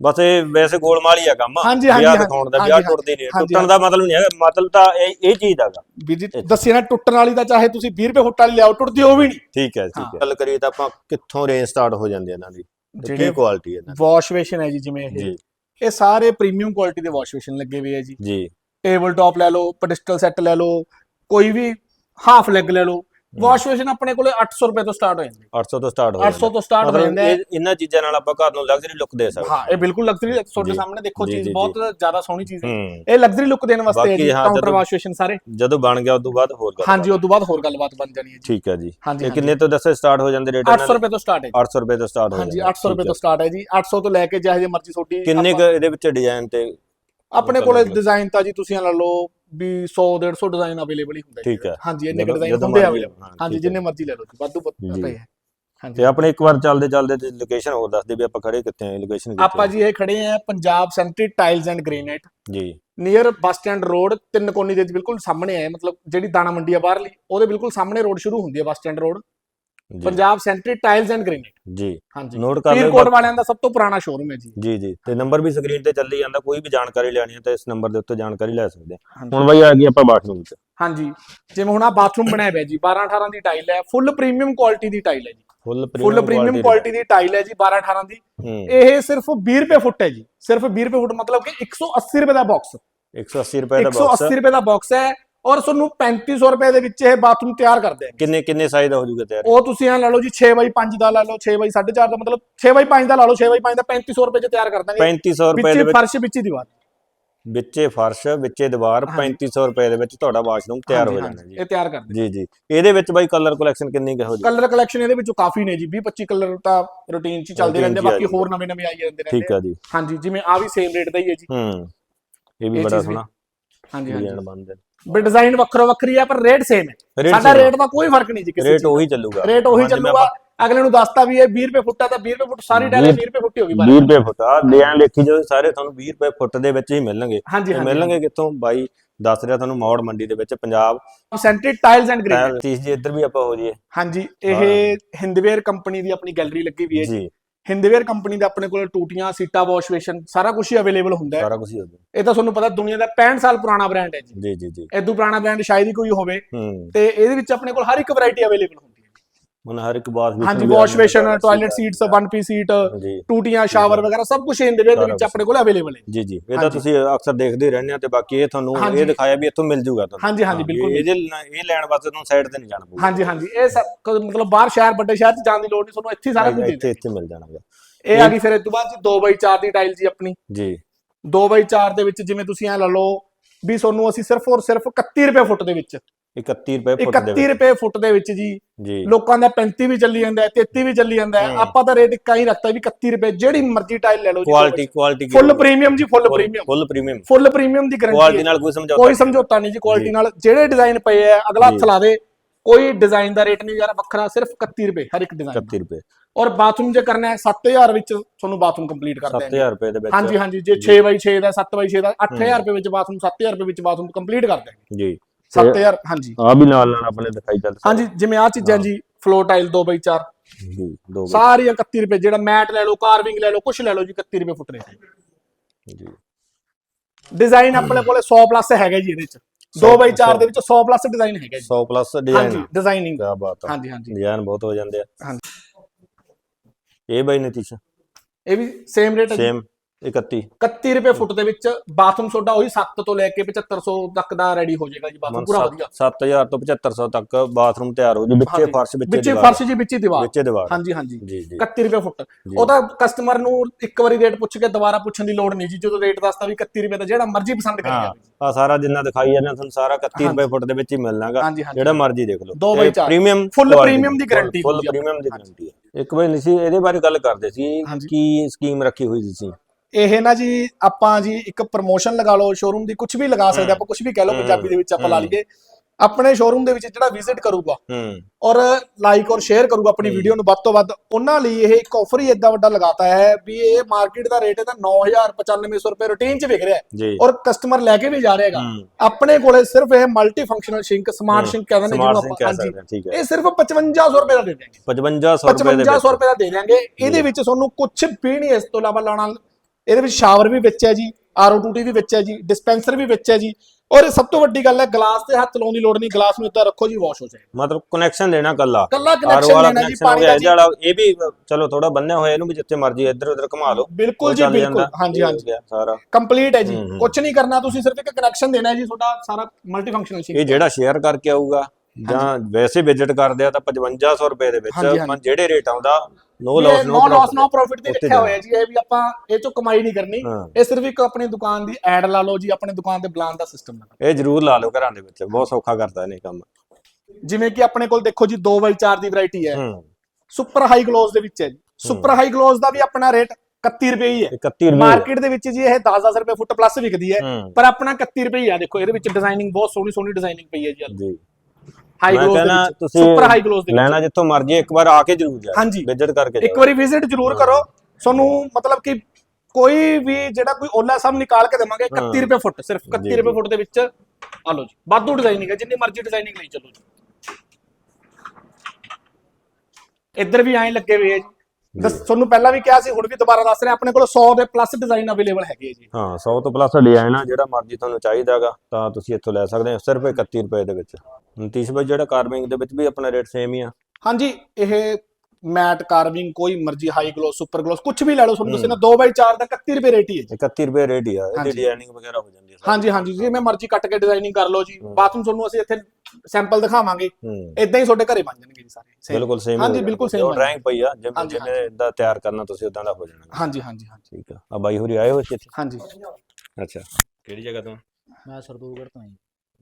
ਬਸ ਇਹ ਵੈਸੇ ਗੋਲਮਾਲ ਹੀ ਆ ਕੰਮ। ਹਾਂਜੀ, ਵਿਆਹ ਦਿਖਾਉਣ ਦਾ ਵਿਆਹ ਟੁੱਟਦੀ ਨਹੀਂ ਟੁੱਟਣ ਦਾ ਮਤਲਬ ਨਹੀਂ ਹੈਗਾ ਮਤਲਬ ਤਾਂ ਇਹ ਇਹ ਚੀਜ਼ ਵੀ ਜੀ ਦੱਸਿਆ ਨਾ ਟੁੱਟਣ ਵਾਲੀ ਤਾਂ ਚਾਹੇ ਤੁਸੀਂ 20 ਰੁਪਏ ਫੁੱਟ ਵਾਲੀ ਲਿਆਓ ਟੁੱਟਦੀ ਉਹ ਵੀ ਨਹੀਂ। ਠੀਕ ਹੈ ਠੀਕ ਹੈ। ਗੱਲ ਕਰੀਏ ਤਾਂ ਆਪਾਂ ਕਿੱਥੋਂ ਰੇਂਜ ਸਟਾਰਟ ਹੋ ਜਾਂਦੀ ਇਹਨਾਂ ਦੀ? ਤੇ ਕੀ ਜਿਹੜੇ ਕੁਆਲਿਟੀ ਹੈ ਇਹਨਾਂ ਵਾਸ਼ ਬੇਸਿਨ ਹੈ ਜੀ ਜਿਵੇਂ ਇਹ। ਇਹ ਸਾਰੇ ਪ੍ਰੀਮੀਅਮ ਕੁਆਲਿਟੀ ਦੇ ਵਾਸ਼ ਬੇਸਿਨ ਲੱਗੇ ਹੋਏ ਆ ਜੀ। ਜੀ। ਟੇਬਲ ਟਾਪ ਲੈ ਲਓ ਪੈਡਿਸਟਲ ਸੈੱਟ ਲੈ ਲਓ ਕੋਈ ਵੀ ਹਾਫ ਲੈਗ ਲੈ ਲਓ ਵਾਸ਼ ਬੇਸਿਨ ਆਪਣੇ ਕੋਲੇ 800 ਰੁਪਏ ਤੋਂ ਸਟਾਰਟ ਹੋ ਜਾਂਦੇ 800 ਤੋਂ ਸਟਾਰਟ ਹੋ 800 ਤੋਂ ਸਟਾਰਟ ਹੋ ਜਾਂਦਾ ਇਹਨਾਂ ਚੀਜ਼ਾਂ ਨਾਲ ਆਪਾਂ ਘਰ ਨੂੰ ਲਗਜ਼ਰੀ ਲੁੱਕ ਦੇ ਸਕਦੇ ਹਾਂ ਇਹ ਬਿਲਕੁਲ ਲਗਜ਼ਰੀ ਤੁਹਾਡੇ। ਸਾਹਮਣੇ ਦੇਖੋ ਚੀਜ਼ ਬਹੁਤ ਜ਼ਿਆਦਾ ਸੋਹਣੀ ਚੀਜ਼ ਹੈ। ਇਹ ਲਗਜ਼ਰੀ ਲੁੱਕ ਦੇਣ ਵਾਸਤੇ ਹੈ ਜੀ ਕਾਊਂਟਰ ਵਾਸ਼ ਬੇਸਿਨ ਸਾਰੇ। ਜਦੋਂ ਬਣ ਗਿਆ ਉਸ ਤੋਂ ਬਾਅਦ ਹੋਰ ਗੱਲ ਹਾਂਜੀ ਉਸ ਤੋਂ ਬਾਅਦ ਹੋਰ ਗੱਲਬਾਤ ਬਣ ਜਾਣੀ ਹੈ ਜੀ। ਠੀਕ ਹੈ ਜੀ। ਇਹ। ਕਿੰਨੇ ਤੋਂ ਦੱਸੇ ਸਟਾਰਟ ਹੋ ਜਾਂਦੇ ਰੇਟ 800 ਰੁਪਏ ਤੋਂ ਸਟਾਰਟ ਹੈ ਜੀ। 800 ਰੁਪਏ ਤੋਂ ਸਟਾਰਟ ਹੋ ਹਾਂਜੀ ਜਾਂਦੇ। 800 ਰੁਪਏ ਤੋਂ ਸਟਾਰਟ ਹੈ ਜੀ। 800 ਤੋਂ ਲੈ ਕੇ ਜਿਹੇ ਜਿਹੇ ਮਰਜ਼ੀ ਤੁਹਾਡੀ ਕਿੰਨੇ ਕੁ ਇਹਦੇ ਵਿੱਚ ਡਿਜ਼ਾਈਨ ਤੇ ਆਪਣੇ ਕੋਲੇ ਡਿਜ਼ਾਈਨ ਤਾਂ ਜੀ ਤੁਸੀਂ ਲਾ ਲਓ ਵੀ 100 150 ਡਿਜ਼ਾਈਨ ਅਵੇਲੇਬਲ ਹੀ ਹੁੰਦਾ ਠੀਕ ਹੈ। ਹਾਂਜੀ ਇੰਨੇ ਡਿਜ਼ਾਈਨ ਹੁੰਦੇ ਆ। ਹਾਂ, ਹਾਂਜੀ ਜਿੰਨੇ ਮਰਜ਼ੀ ਲੈ ਲਓ ਵਾਧੂ। ਪਏ ਹੈ ਹਾਂਜੀ। ਤੇ ਆਪਣੇ ਇੱਕ ਵਾਰ ਚੱਲਦੇ ਚੱਲਦੇ ਤੇ ਲੋਕੇਸ਼ਨ ਹੋਰ ਦੱਸ ਦੇ ਵੀ ਆਪਾਂ ਖੜੇ ਕਿੱਥੇ ਆਂ ਲੋਕੇਸ਼ਨ ਆਪਾਂ ਜੀ ਇਹ ਖੜੇ ਆ Punjab sanitary tiles and granite ਜੀ। ਨੀਅਰ ਬੱਸ ਸਟੈਂਡ ਰੋਡ ਤਿੰਨ ਕੋਨੀ ਦੇ ਬਿਲਕੁਲ ਸਾਹਮਣੇ ਹੈ ਮਤਲਬ ਜਿਹੜੀ ਦਾਣਾ ਮੰਡੀ ਆ ਬਾਹਰਲੀ ਉਹਦੇ ਬਿਲਕੁਲ ਸਾਹਮਣੇ ਰੋਡ ਸ਼ੁਰੂ ਹੁੰਦੀ ਹੈ bus stand road Punjab sanitary tiles and granite ਜੀ। ਹਾਂਜੀ। ਨੋਟ ਕਰ ਲਿਓ ਕੋਟ ਵਾਲਿਆਂ ਦਾ ਸਭ ਤੋਂ ਪੁਰਾਣਾ ਸ਼ੋਰੂਮ ਹੈ ਜੀ। ਜੀ ਜੀ। ਤੇ ਨੰਬਰ ਵੀ ਸਕਰੀਨ ਤੇ ਚੱਲੀ ਜਾਂਦਾ ਕੋਈ ਵੀ ਜਾਣਕਾਰੀ ਲੈਣੀ ਹੈ ਤਾਂ ਇਸ ਨੰਬਰ ਦੇ ਉੱਤੇ ਜਾਣਕਾਰੀ ਲੈ ਸਕਦੇ ਆ। ਹੁਣ ਬਾਈ ਆ ਗਈ ਆਪਾਂ ਬਾਥਰੂਮ ਚ ਹਾਂਜੀ। ਜਿਵੇਂ ਹੁਣ ਆ ਬਾਥਰੂਮ ਬਣਾਇਆ ਹੋਇਆ ਜੀ 12 18 ਦੀ ਟਾਈਲ ਹੈ ਫੁੱਲ ਪ੍ਰੀਮੀਅਮ ਕੁਆਲਿਟੀ ਦੀ ਟਾਈਲ ਹੈ ਜੀ। ਫੁੱਲ ਫੁੱਲ ਪ੍ਰੀਮੀਅਮ ਕੁਆਲਿਟੀ ਦੀ। ਟਾਈਲ ਹੈ ਜੀ 12 18 ਦੀ। ਇਹ ਸਿਰਫ 20 ਰੁਪਏ ਫੁੱਟ ਹੈ ਜੀ। ਸਿਰਫ 20 ਰੁਪਏ ਫੁੱਟ ਮਤਲਬ ਕਿ 180 ਰੁਪਏ ਦਾ ਬਾਕਸ 180 ਰੁਪਏ ਦਾ ਬਾਕਸ 180 ਰੁਪਏ ਦਾ ਬਾਕਸ ਹੈ। ਔਰ ਤੁਹਾਨੂੰ 3500 ਰੁਪਏ ਦੇ ਵਿੱਚ ਇਹ ਬਾਥਰੂਮ ਤਿਆਰ ਕਰਦੇ ਆ। ਕਿੰਨੇ ਕਿੰਨੇ ਸਾਈਜ਼ ਦਾ ਹੋ ਜਾਊਗਾ ਤਿਆਰ? ਉਹ ਤੁਸੀਂ ਐ ਲਾ ਲਓ ਜੀ 6 ਬਾਈ 5 ਦਾ ਲਾ ਲਓ 6 ਬਾਈ 4.5 ਦਾ ਮਤਲਬ 6 ਬਾਈ 5 ਦਾ ਲਾ ਲਓ 6 ਬਾਈ 5 ਦਾ 3500 ਰੁਪਏ ਚ ਤਿਆਰ ਕਰ ਦਾਂਗੇ। 3500 ਰੁਪਏ ਦੇ ਵਿੱਚ ਫਰਸ਼ ਵਿੱਚ ਦੀਵਾਰ। ਵਿੱਚੇ ਫਰਸ਼ ਵਿੱਚੇ ਦੀਵਾਰ 3500 ਰੁਪਏ ਦੇ ਵਿੱਚ ਤੁਹਾਡਾ ਵਾਸ਼ਰੂਮ ਤਿਆਰ ਹੋ ਜਾਣਾ ਜੀ। ਇਹ ਤਿਆਰ ਕਰਦੇ ਜੀ ਜੀ। ਇਹਦੇ ਵਿੱਚ ਬਾਈ ਕਲਰ ਕਲੈਕਸ਼ਨ ਕਿੰਨੀ ਕੁ ਹੋ ਜੀ? ਕਲਰ ਕਲੈਕਸ਼ਨ ਇਹਦੇ ਵਿੱਚੋਂ ਕਾਫੀ ਨੇ ਜੀ 20 25 ਕਲਰ ਤਾਂ ਰੂਟੀਨ ਚ ਚੱਲਦੇ ਰਹਿੰਦੇ ਬਾਕੀ। ਹੋਰ ਨਵੇਂ ਨਵੇਂ ਆਈ ਜਾਂਦੇ ਠੀਕ ਰਹਿੰਦੇ ਆ ਜੀ। ਹਾਂਜੀ ਜਿਵੇਂ ਆ ਵੀ ਸੇਮ ਰੇਟ ਦਾ ਹੀ ਹੈ ਜੀ। ਹੂੰ। ਇਹ ਵੀ ਬੜਾ ਸੋਹਣਾ। ਹਾਂਜੀ ਹਾਂਜੀ। ਬਣਦੇ ਬਟ ਡਿਜ਼ਾਈਨ ਵੱਖਰੋ ਵੱਖਰੀ ਹੈ ਪਰ ਰੇਟ ਸੇਮ ਹੈ। ਸਾਡਾ ਰੇਟ ਦਾ ਕੋਈ ਫ਼ਰਕ ਨਹੀਂ ਜੀ ਕਿਸੇ ਰੇਟ ਚੀਜ਼ ਉਹੀ ਚੱਲੂਗਾ। ਰੇਟ ਉਹੀ ਹਾਂ, ਜਿਵੇਂ ਚੱਲੂਗਾ। ਅਗਲੇ ਨੂੰ ਦੱਸਤਾ ਵੀ ਇਹ 20 ਰੁਪਏ ਫੁੱਟ ਆ ਤਾਂ 20 ਰੁਪਏ ਫੁੱਟ ਸਾਰੀ ਡਾਇਲ 20 ਰੁਪਏ ਫੁੱਟ ਹੀ ਹੋਗੀ ਬਾਰੇ 20 ਰੁਪਏ ਫੁੱਟ ਆ। ਡਿਜ਼ਾਈਨ ਲਿਖੀ ਜਾਓ ਸਾਰੇ ਤੁਹਾਨੂੰ 20 ਰੁਪਏ ਫੁੱਟ ਦੇ ਵਿੱਚ ਹੀ ਮਿਲਣਗੇ। ਹਾਂਜੀ ਤੇ ਹਾਂਜੀ। ਮਿਲਣਗੇ ਕਿੱਥੋਂ? ਬਾਈ ਦੱਸ ਰਿਹਾ ਤੁਹਾਨੂੰ ਮੌੜ ਮੰਡੀ ਦੇ ਵਿੱਚ Punjab. Sanitary tiles and granites ਜੀ ਇੱਧਰ ਵੀ ਆਪਾਂ ਹੋ ਜਾਈਏ। ਹਾਂਜੀ ਇਹ ਹਿੰਦਵੇਅਰ ਕੰਪਨੀ ਦੀ ਆਪਣੀ ਗੈਲਰੀ ਲੱਗੀ ਹੋਈ ਹੈ ਜੀ। ਜੀ। ਹਿੰਦਵੇਅਰ ਕੰਪਨੀ ਦੇ ਆਪਣੇ ਕੋਲ ਟੂਟੀਆਂ ਸੀਟਾਂ ਵਾਸ਼ ਬੇਸ਼ਨ ਸਾਰਾ ਕੁਝ ਹੀ ਅਵੇਲੇਬਲ ਹੁੰਦਾ ਹੈ। ਸਾਰਾ ਕੁਝ ਹੀ ਹੋ। ਜਾਊ ਇਹ ਤਾਂ ਤੁਹਾਨੂੰ ਪਤਾ ਦੁਨੀਆ ਦਾ 65 ਸਾਲ ਪੁਰਾਣਾ ਬ੍ਰਾਂਡ ਹੈ ਜੀ। ਜੀ ਜੀ ਜੀ। ਇਦੋਂ ਪੁਰਾਣਾ ਬ੍ਰਾਂਡ ਸ਼ਾਇਦ ਹੀ ਕੋਈ ਹੋਵੇ ਹੂੰ। ਤੇ ਇਹਦੇ ਵਿੱਚ ਆਪਣੇ ਕੋਲ ਹਰ ਇੱਕ ਵੈਰਾਈਟੀ ਅਵੇਲੇਬਲ ਹੁੰਦੀ ਹੈ। ਹੁਣ ਹਰ ਇੱਕ ਬਾਤ ਹਾਂਜੀ wash basin toilet seats one P seat ਜੀ ਟੂਟੀਆਂ ਸ਼ਾਵਰ ਵਗੈਰਾ ਸਭ ਕੁਝ ਹਿੰਦਵੇਅਰ ਦੇ ਵਿੱਚ ਆਪਣੇ ਕੋਲ ਅਵੇਲੇਬਲ ਹੈ। ਜੀ ਜੀ। ਇਹ ਤਾਂ ਹਾਂਜੀ। ਤੁਸੀਂ ਅਕਸਰ ਦੇਖਦੇ ਰਹਿੰਦੇ ਆ ਤੇ ਬਾਕੀ ਇਹ ਤੁਹਾਨੂੰ ਹਾਂਜੀ। ਇਹ ਦਿਖਾਇਆ ਵੀ ਇੱਥੋਂ ਮਿਲ ਜੂਗਾ ਤੁਹਾਨੂੰ। ਹਾਂਜੀ ਹਾਂਜੀ ਹਾਂ, ਬਿਲਕੁਲ ਇਹਦੇ ਲ- ਇਹ ਲੈਣ ਵਾਸਤੇ ਤੁਹਾਨੂੰ ਸਾਈਡ ਤੇ ਨਹੀਂ ਜਾਣਾ ਪਊਗਾ। ਹਾਂਜੀ ਹਾਂਜੀ। ਇਹ ਸਭ ਮਤਲਬ ਬਾਹਰ ਸ਼ਹਿਰ ਵੱਡੇ ਸ਼ਹਿਰ ਚ ਜਾਣ ਦੀ ਲੋੜ ਨਹੀਂ ਤੁਹਾਨੂੰ ਇੱਥੇ ਹੀ ਸਾਰਾ ਕੁਝ ਦੇ ਇੱਥੇ ਇੱਥੇ ਮਿਲ ਜਾਣਾਗਾ ਇਹ ਆ ਗਈ ਫਿਰ ਇਸ ਤੋਂ ਬਾਅਦ ਜੀ 2x4 ਦੀ ਟਾਈਲ ਜੀ ਆਪਣੀ। ਜੀ। 2x4 ਦੇ ਵਿੱਚ ਜਿਵੇਂ ਤੁਸੀਂ ਐ ਲਾ ਲਓ ਵੀ ਤੁਹਾਨੂੰ ਅਸੀਂ ਸਿਰਫ ਔਰ ਸਿਰਫ 31 ਰੁਪਏ ਫੁੱਟ ਦੇ ਵਿੱਚ 31 ਰੁਪਏ ਫੁੱਟ ਦੇ 31 ਵਿੱਚ। ਰੁਪਏ ਫੁੱਟ ਦੇ ਵਿੱਚ ਜੀ। ਲੋਕਾਂ ਦਾ 35 ਵੀ ਚੱਲੀ ਜਾਂਦਾ ਹੈ 33 ਵੀ ਚੱਲੀ ਜਾਂਦਾ ਹੈ। ਆਪਾਂ ਤਾਂ ਰੇਟ ਇੱਕਾ ਹੀ ਰੱਖਤਾ ਵੀ 31 ਰੁਪਏ ਜਿਹੜੀ ਮਰਜ਼ੀ ਟਾਈਲ ਲੈ ਲਓ ਜੀ। ਕੁਆਲਿਟੀ ਕੁਆਲਿਟੀ ਫੁੱਲ ਪ੍ਰੀਮੀਅਮ ਜੀ full premium full premium full premium ਦੀ ਕੁਆਲਿਟੀ ਗਾਰੰਟੀ ਹੈ। ਨਾਲ ਕੋਈ ਸਮਝੌਤਾ ਕੋਈ ਸਮਝੌਤਾ ਨਹੀਂ ਜੀ ਕੁਆਲਿਟੀ ਨਾਲ। ਜਿਹੜੇ ਡਿਜ਼ਾਈਨ ਪਏ ਆ ਅਗਲਾ ਹੱਥ। ਲਾ ਦੇ ਕੋਈ ਡਿਜ਼ਾਈਨ ਦਾ ਰੇਟ ਨਹੀਂ ਯਾਰ ਵੱਖਰਾ ਸਿਰਫ 31 ਰੁਪਏ ਹਰ ਇੱਕ ਡਿਜ਼ਾਈਨ 31 ਰੁਪਏ। ਔਰ ਬਾਥਰੂਮ ਜੇ ਕਰਨਾ ਹੈ 7000 ਵਿੱਚ ਤੁਹਾਨੂੰ ਬਾਥਰੂਮ ਕੰਪਲੀਟ ਕਰ ਦਿਆਂਗੇ 7000 ਰੁਪਏ ਦੇ ਵਿੱਚ। ਹਾਂਜੀ ਹਾਂਜੀ। ਜੇ 6x6 ਦਾ 7x6 ਦਾ 8000 ਰੁਪਏ ਵਿੱਚ ਬਾਥਰੂਮ 7000 ਰੁਪਏ ਵਿੱਚ ਬਾਥਰੂਮ ਕੰਪਲੀਟ ਕਰ ਦਿਆਂਗੇ ਜੀ। 7000 ਹਾਂਜੀ। ਆ ਵੀ ਨਾਲ ਨਾਲ ਆਪਣੇ ਦਿਖਾਈ ਚੱਲ ਹਾਂਜੀ ਜਿਵੇਂ ਆ ਚੀਜ਼ਾਂ ਜੀ ਫਲੋ ਟਾਈਲ 2x4 ਜੀ ਦੋ ਬਈ। ਸਾਰੀ 31 ਰੁਪਏ ਜਿਹੜਾ ਮੈਟ ਲੈ ਲਓ ਕਾਰਵਿੰਗ ਲੈ ਲਓ ਕੁਝ ਲੈ ਲਓ ਜੀ 31 ਰੁਪਏ ਫੁੱਟ ਰੇਟ ਜੀ। ਡਿਜ਼ਾਈਨ ਆਪਣੇ ਕੋਲੇ 100 ਪਲੱਸ ਹੈਗਾ ਜੀ ਇਹਦੇ ਚ। 2x4 ਦੇ ਵਿੱਚ 100 ਪਲੱਸ ਡਿਜ਼ਾਈਨ ਹੈਗਾ ਜੀ। 100 ਪਲੱਸ ਹਾਂਜੀ ਡਿਜ਼ਾਈਨ ਡਿਜ਼ਾਈਨਿੰਗ ਕੀ ਬਾਤ ਹੈ ਹਾਂਜੀ ਹਾਂਜੀ। ਡਿਜ਼ਾਈਨ ਬਹੁਤ ਹੋ ਜਾਂਦੇ ਆ। ਹਾਂਜੀ। ਇਹ ਬਾਈ ਨਤੀਸ਼? ਇਹ ਵੀ ਸੇਮ ਰੇਟ ਹੈ ਸੇਮ 31 31 ਰੁਪਏ ਫੁੱਟ ਦੇ ਵਿੱਚ ਬਾਥਰੂਮ ਤੁਹਾਡਾ ਉਹੀ 7 ਤੋਂ ਲੈ ਕੇ 7500 ਤੱਕ ਦਾ ਰੈਡੀ ਹੋ ਜਾਏਗਾ ਜੀ ਬਾਥਰੂਮ ਪੂਰਾ ਵਧੀਆ। 7000 ਤੋਂ 7500 ਤੱਕ ਬਾਥਰੂਮ ਤਿਆਰ ਹੋ ਜੂ ਵਿੱਚੇ। ਫਰਸ਼ ਵਿੱਚੇ ਵਿੱਚੇ ਫਰਸ਼ ਜੀ ਵਿੱਚੇ ਦੀਵਾਰ। ਵਿੱਚੇ ਦੀਵਾਰ। ਹਾਂਜੀ ਹਾਂਜੀ। ਜੀ ਜੀ। 31 ਰੁਪਏ ਫੁੱਟ। ਉਹਦਾ ਕਸਟਮਰ ਨੂੰ ਇੱਕ ਵਾਰੀ ਰੇਟ ਪੁੱਛ ਕੇ ਦੁਬਾਰਾ ਪੁੱਛਣ ਦੀ ਲੋੜ ਨਹੀਂ ਜੀ ਜਦੋਂ ਰੇਟ ਦੱਸਦਾ ਵੀ 31 ਰੁਪਏ ਦਾ ਜਿਹੜਾ ਮਰਜ਼ੀ ਪਸੰਦ ਕਰੀ ਹਾਂ ਜਾਵੇ ਆ ਸਾਰਾ ਜਿੰਨਾ ਦਿਖਾਈ ਜਾਂਦੇ ਤੁਹਾਨੂੰ ਸਾਰਾ 31 ਰੁਪਏ ਫੁੱਟ ਦੇ ਵਿੱਚ ਹੀ ਮਿਲਣਾਗਾ। ਜਿਹੜਾ ਮਰਜ਼ੀ ਦੇਖ ਲਓ। ਦੋ ਬਾਈ ਚਾਰ। ਪ੍ਰੀਮੀਅਮ Full premium ਦੀ guarantee ਫੁੱਲ ਹੁੰਦੀ ਆ। ਪ੍ਰੀਮੀਅਮ ਦੀ ਗਾਰੰਟੀ ਹੈ ਇੱਕ ਵਾਰ ਨਿਸੀ ਇਹਦੇ ਬਾਰੇ ਗੱਲ ਕਰਦੇ ਸੀ। ਕੀ ਸਕੀਮ ਰੱਖੀ ਹੋਈ ਸੀ। ਇਹ ਨਾ ਜੀ ਆਪਾਂ ਜੀ ਇੱਕ ਪ੍ਰੋਮੋਸ਼ਨ ਲਗਾ ਲਓ ਸ਼ੋਰੂਮ ਦੀ ਕੁਝ ਵੀ ਲਗਾ ਸਕਦੇ ਆਪਾਂ ਕੁਝ ਵੀ ਕਹਿ ਲਓ ਪੰਜਾਬੀ ਦੇ ਵਿੱਚ ਆਪਾਂ ਲਾ। ਲਈਏ। ਆਪਣੇ ਸ਼ੋਰੂਮ ਦੇ ਵਿੱਚ ਜਿਹੜਾ ਵਿਜ਼ਿਟ ਕਰੂਗਾ ਹੂੰ। ਔਰ ਲਾਈਕ ਔਰ ਸ਼ੇਅਰ ਕਰੂਗਾ ਆਪਣੀ ਵੀਡੀਓ ਨੂੰ ਵੱਧ ਤੋਂ ਵੱਧ ਉਹਨਾਂ ਲਈ ਇਹ ਇੱਕ ਆਫਰ ਹੀ ਏਦਾਂ ਵੱਡਾ ਲਗਾਤਾ ਹੈ ਵੀ ਇਹ ਮਾਰਕੀਟ ਦਾ ਰੇਟ ਇਹਦਾ 9995 ਰੁਪਏ ਰੂਟੀਨ 'ਚ ਵਿਕ ਰਿਹਾ ਹੈ ਔਰ ਕਸਟਮਰ ਲੈ ਕੇ ਵੀ ਜਾ ਰਿਹਾਗਾ ਹੂੰ। ਆਪਣੇ ਕੋਲੇ ਸਿਰਫ ਇਹ multi functional sink smart sink ਕਹਿੰਦੇ ਨੇ ਜਿਹਨੂੰ ਆਪਾਂ ਹਾਂਜੀ। ਹਾਂ ਹੈ। ਇਹ ਸਿਰਫ 5500 ਰੁਪਏ ਦਾ ਦੇ ਦਿਆਂਗੇ। 5500 ਰੁਪਏ ਦੇ 5500 ਵਿੱਚ। ਰੁਪਏ ਦਾ ਦੇ ਦਿਆਂਗੇ। ਇਹਦੇ ਵਿੱਚ ਤੁਹਾਨੂੰ ਕੁਝ ਵੀ ਨਹੀਂ ਇਸ ਤੋਂ ਇਲਾਵਾ ਲਾਉਣਾ ਇਹਦੇ ਵਿੱਚ ਸ਼ਾਵਰ ਵੀ ਵਿੱਚ ਹੈ ਜੀ ਆਰਓ ਟੂਟੀ ਵੀ ਵਿੱਚ ਹੈ ਜੀ ਡਿਸਪੈਂਸਰ ਵੀ ਵਿੱਚ ਹੈ ਜੀ। ਔਰ ਸਭ ਤੋਂ ਵੱਡੀ ਗੱਲ ਹੈ ਗਲਾਸ ਤੇ ਹੱਥ ਲਾਉਣ ਦੀ ਲੋੜ ਨਹੀਂ ਗਲਾਸ ਨੂੰ ਇੱਦਾਂ ਰੱਖੋ ਜੀ ਵਾਸ਼ ਹੋ ਜਾਏ। ਮਤਲਬ ਕਨੈਕਸ਼ਨ ਦੇਣਾ ਕੱਲਾ ਕੱਲਾ ਵਾਲਾ ਲੈਣਾ ਜੀ ਕਨੈਕਸ਼ਨ ਹੋ ਪਾਣੀ ਗਿਆ ਦਾ ਇਹ ਜੀ। ਇਹ ਵੀ ਚਲੋ ਥੋੜਾ ਬੰਨਿਆ ਹੋਇਆ ਇਹਨੂੰ ਵੀ ਜਿੱਥੇ ਮਰਜ਼ੀ ਇੱਧਰ ਉੱਧਰ ਘੁਮਾ ਲਓ। ਬਿਲਕੁਲ ਜੀ ਬਿਲਕੁਲ। ਹਾਂਜੀ ਹਾਂਜੀ। ਸਾਰਾ। ਕੰਪਲੀਟ ਹੈ ਜੀ। ਕੁਝ ਨਹੀਂ ਕਰਨਾ ਤੁਸੀਂ ਸਿਰਫ ਇੱਕ ਕਨੈਕਸ਼ਨ ਦੇਣਾ ਹੈ ਜੀ ਤੁਹਾਡਾ ਸਾਰਾ ਮਲਟੀ ਫੰਕਸ਼ਨਲ ਸੀ ਇਹ ਜਿਹੜਾ ਸ਼ੇਅਰ ਕਰਕੇ ਆਊਗਾ ਜਾਂ ਵੈਸੇ ਵਿਜ਼ਿਟ ਕਰਦੇ ਆ ਤਾਂ 5500 ਰੁਪਏ ਦੇ ਵਿੱਚ ਜਿਹੜੇ ਰੇਟ ਆਉਂਦਾ no loss no loss no profit ਤੇ ਲਿਖਿਆ ਹੋਇਆ ਜੀ ਇਹ ਵੀ ਆਪਾਂ ਇਹ ਚੋਂ ਕਮਾਈ ਨਹੀਂ ਕਰਨੀ। ਇਹ ਸਿਰਫ ਇੱਕ ਆਪਣੀ ਦੁਕਾਨ ਦੀ ਐਡ ਲਾ ਲਓ ਜੀ ਆਪਣੀ ਦੁਕਾਨ ਤੇ ਬੁਲਾਉਣ ਦਾ ਸਿਸਟਮ ਲਗਾ ਇਹ ਜ਼ਰੂਰ ਲਾ ਲਓ ਘਰਾਂ ਦੇ ਵਿੱਚ ਬਹੁਤ ਸੌਖਾ ਕਰਦਾ ਇਹਨੇ ਕੰਮ। ਜਿਵੇਂ ਕਿ ਆਪਣੇ ਕੋਲ ਦੇਖੋ ਜੀ 2x4 ਦੀ ਵੈਰਾਈਟੀ ਹੈ। ਸੁਪਰ ਹਾਈ ਗਲੋਸ ਦੇ ਵਿੱਚ ਹੈ ਜੀ। ਸੁਪਰ ਹਾਈ ਗਲੋਸ ਦਾ ਵੀ ਆਪਣਾ ਰੇਟ 31 ਰੁਪਏ ਹੀ ਹੈ। 31 ਰੁਪਏ ਮਾਰਕੀਟ ਦੇ ਵਿੱਚ ਜੀ ਇਹ 10-10 ਰੁਪਏ ਫੁੱਟ ਪਲੱਸ ਵਿਕਦੀ ਹੈ। ਹੂੰ। ਪਰ ਆਪਣਾ 31 ਰੁਪਏ ਹੀ ਆ। ਦੇਖੋ ਇਹਦੇ ਵਿੱਚ ਡਿਜ਼ਾਈਨਿੰਗ ਬਹੁਤ ਸੋਹਣੀ ਸੋਹਣੀ ਡਿਜ਼ਾਈਨਿੰਗ ਪਈ ਹੈ ਜੀ। ਜੀ। ਹਾਈ ਮੈਂ ਗਲੋਸ ਦੇ ਕਹਿੰਦਾ ਵਿੱਚ ਤੁਸੀਂ ਸੁਪਰ ਹਾਈ ਗਲੋਸ ਦੇ ਵਿੱਚ ਲੈਣਾ ਜਿੱਥੋਂ ਮਰਜ਼ੀ ਇੱਕ ਵਾਰ ਆ ਕੇ ਜ਼ਰੂਰ ਜਾ ਹਾਂਜੀ। ਵਿਜ਼ਿਟ ਕਰਕੇ ਇੱਕ ਵਾਰੀ ਵਿਜ਼ਿਟ ਜ਼ਰੂਰ ਕਰੋ। ਤੁਹਾਨੂੰ ਮਤਲਬ ਕਿ ਕੋਈ ਵੀ ਜਿਹੜਾ ਕੋਈ ਓਲਾ ਸਮ ਨਿਕਾਲ ਕੇ ਦੇਵਾਂਗੇ 31 ਰੁਪਏ ਫੁੱਟ ਸਿਰਫ 31 ਰੁਪਏ ਫੁੱਟ ਦੇ ਵਿੱਚ ਆ ਲਓ ਜੀ। ਵਾਧੂ ਡਿਜ਼ਾਈਨਿੰਗ ਹੈ ਜਿੰਨੀ ਮਰਜ਼ੀ ਡਿਜ਼ਾਈਨਿੰਗ ਲਈ ਚੱਲੋ ਜੀ। ਇੱਧਰ ਵੀ ਐਂ ਲੱਗੇ ਹੋਏ ਆ ਜੀ। ਦੱਸ ਤੁਹਾਨੂੰ ਪਹਿਲਾਂ ਵੀ ਕਿਹਾ ਸੀ ਹੁਣ ਵੀ ਦੁਬਾਰਾ ਦੱਸ ਰਿਹਾ ਆਪਣੇ ਕੋਲ 100 ਦੇ ਪਲੱਸ ਡਿਜ਼ਾਈਨ ਅਵੇਲੇਬਲ ਹੈਗੇ ਜੀ। ਹਾਂ 100 ਤੋਂ ਪਲੱਸ ਡਿਜ਼ਾਈਨ ਆ ਜਿਹੜਾ ਮਰਜ਼ੀ ਤੁਹਾਨੂੰ ਚਾਹੀਦਾਗਾ ਤਾਂ ਤੁਸੀਂ ਇੱਥੋਂ ਲੈ ਸਕਦੇ ਹੋ ਸਿਰਫ 31 ਰੁਪਏ ਦੇ ਵਿੱਚ। ਨਤੀਸ਼ ਭਾਈ ਜਿਹੜਾ ਕਾਰਵਿੰਗ ਦੇ ਵਿੱਚ ਵੀ ਆਪਣਾ ਰੇਟ ਸੇਮ ਹੀ ਆ। ਹਾਂਜੀ ਇਹ ਮੈਟ ਕਾਰਵਿੰਗ ਕੋਈ ਮਰਜ਼ੀ ਹਾਈ ਗਲੋਸ ਸੁਪਰ ਗਲੋਸ ਕੁਝ ਵੀ ਲੈ ਲਓ ਤੁਹਾਨੂੰ ਦੱਸੇ ਨਾ 2x4 ਦਾ 31 ਰੁਪਏ ਰੇਟ ਹੀ ਹੈ ਜੀ। 31 ਰੁਪਏ ਰੇਟ ਹੀ ਆ ਇਹਦੀ। ਡਿਜ਼ਾਈਨਿੰਗ ਵਗੈਰਾ ਹੋ ਜਾਂਦੀ ਹੈ ਹਾਂਜੀ ਹਾਂਜੀ ਜਿਵੇਂ ਮਰਜ਼ੀ ਕੱਟ ਕੇ ਡਿਜ਼ਾਈਨਿੰਗ ਕਰ ਲਓ ਜੀ। ਬਾਥਰੂਮ ਤੁਹਾਨੂੰ ਅਸੀਂ ਇੱਥੇ ਸੈਂਪਲ ਦਿਖਾਵਾਂਗੇ। ਹੂੰ। ਇਦਾਂ ਹੀ ਤੁਹਾਡੇ ਘਰੇ ਬਣ ਜਾਣਗੇ ਜੀ ਸਾਰੇ। ਬਿਲਕੁਲ ਸੇਮ ਹਾਂਜੀ, ਬਿਲਕੁਲ ਹੈ। ਡਰਾਇੰਗ ਪਈ ਆ ਜਿਵੇਂ ਜਿਵੇਂ ਇਦਾਂ ਤਿਆਰ ਕਰਨਾ ਤੁਸੀਂ ਉਦਾਂ ਦਾ ਹੋ ਜਾਣਾ। ਹਾਂਜੀ ਹਾਂਜੀ ਹਾਂਜੀ। ਠੀਕ ਆ। ਆ ਬਾਈ ਹੋਰੀ ਆਏ ਸੀ ਇੱਥੇ? ਹਾਂਜੀ। ਅੱਛਾ। ਕਿਹੜੀ ਜਗ੍ਹਾ ਤੋਂ? ਮੈਂ ਸਰਦੂਲਗੜ੍ਹ ਤੋਂ ਹਾਂ ਜੀ।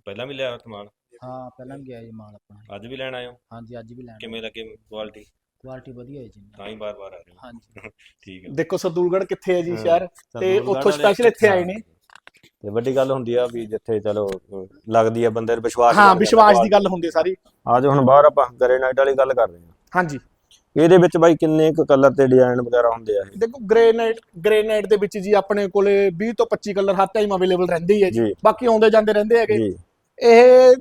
ਪਹਿਲਾਂ ਵੀ ਲਿਆ ਸਮਾਨ ਹਾਂ ਪਹਿਲਾਂ ਵੀ ਗਿਆ ਜੀ ਮਾਲ ਆਪਣਾ। ਅੱਜ ਵੀ ਲੈਣ ਆਏ ਹੋ? ਹਾਂਜੀ ਅੱਜ ਵੀ ਲੈਣਾ ਕਿਵੇਂ ਲੱਗੇ ਕੁਆਲਿਟੀ? ਕੁਆਲਿਟੀ ਵਧੀਆ ਹੈ ਜੀ। ਤਾਂ ਹੀ ਬਾਰ-ਬਾਰ ਆ ਰਹੇ ਹੋ। ਹਾਂਜੀ। ਠੀਕ ਆ। ਦੇਖੋ ਸਰਦੂਲਗੜ੍ਹ ਕਿੱਥੇ ਹੈ ਜੀ ਹੂੰ। ਸ਼ਹਿਰ? ਤੇ ਉੱਥੋਂ ਸਪੈਸ਼ਲ ਇੱਥੇ ਆਏ ਨੇ। ਤੇ ਵੱਡੀ ਗੱਲ ਹੁੰਦੀ ਆ ਵੀ ਜਿੱਥੇ ਚਲੋ ਲੱਗਦੀ ਆ ਬੰਦੇ ਨੂੰ ਵਿਸ਼ਵਾਸ ਹਾਂ ਵਿਸ਼ਵਾਸ ਦੀ ਗੱਲ ਹੁੰਦੀ ਸਾਰੀ। ਅੱਜ ਹੁਣ ਬਾਹਰ ਆਪਾਂ ਗਰੇ ਨਾਈਟ ਵਾਲੀ ਗੱਲ ਕਰ ਰਹੇ ਹਾਂ ਹਾਂਜੀ। ਇਹਦੇ ਵਿੱਚ ਬਾਈ ਕਿੰਨੇ ਕੁ ਕਲਰ ਤੇ ਡਿਜ਼ਾਈਨ ਵਗੈਰਾ ਹੁੰਦੇ ਆ ਇਹ? ਦੇਖੋ ਗ੍ਰੇਨਾਈਟ ਗ੍ਰੇਨਾਈਟ ਦੇ ਵਿੱਚ ਜੀ ਆਪਣੇ ਕੋਲੇ 20 ਤੋਂ 25 ਕਲਰ ਹਰ ਟਾਈਮ ਅਵੇਲੇਬਲ ਰਹਿੰਦੇ ਹੀ ਹੈ ਜੀ। ਬਾਕੀ ਆਉਂਦੇ ਜਾਂਦੇ ਰਹਿੰਦੇ ਹੈਗੇ। ਇਹ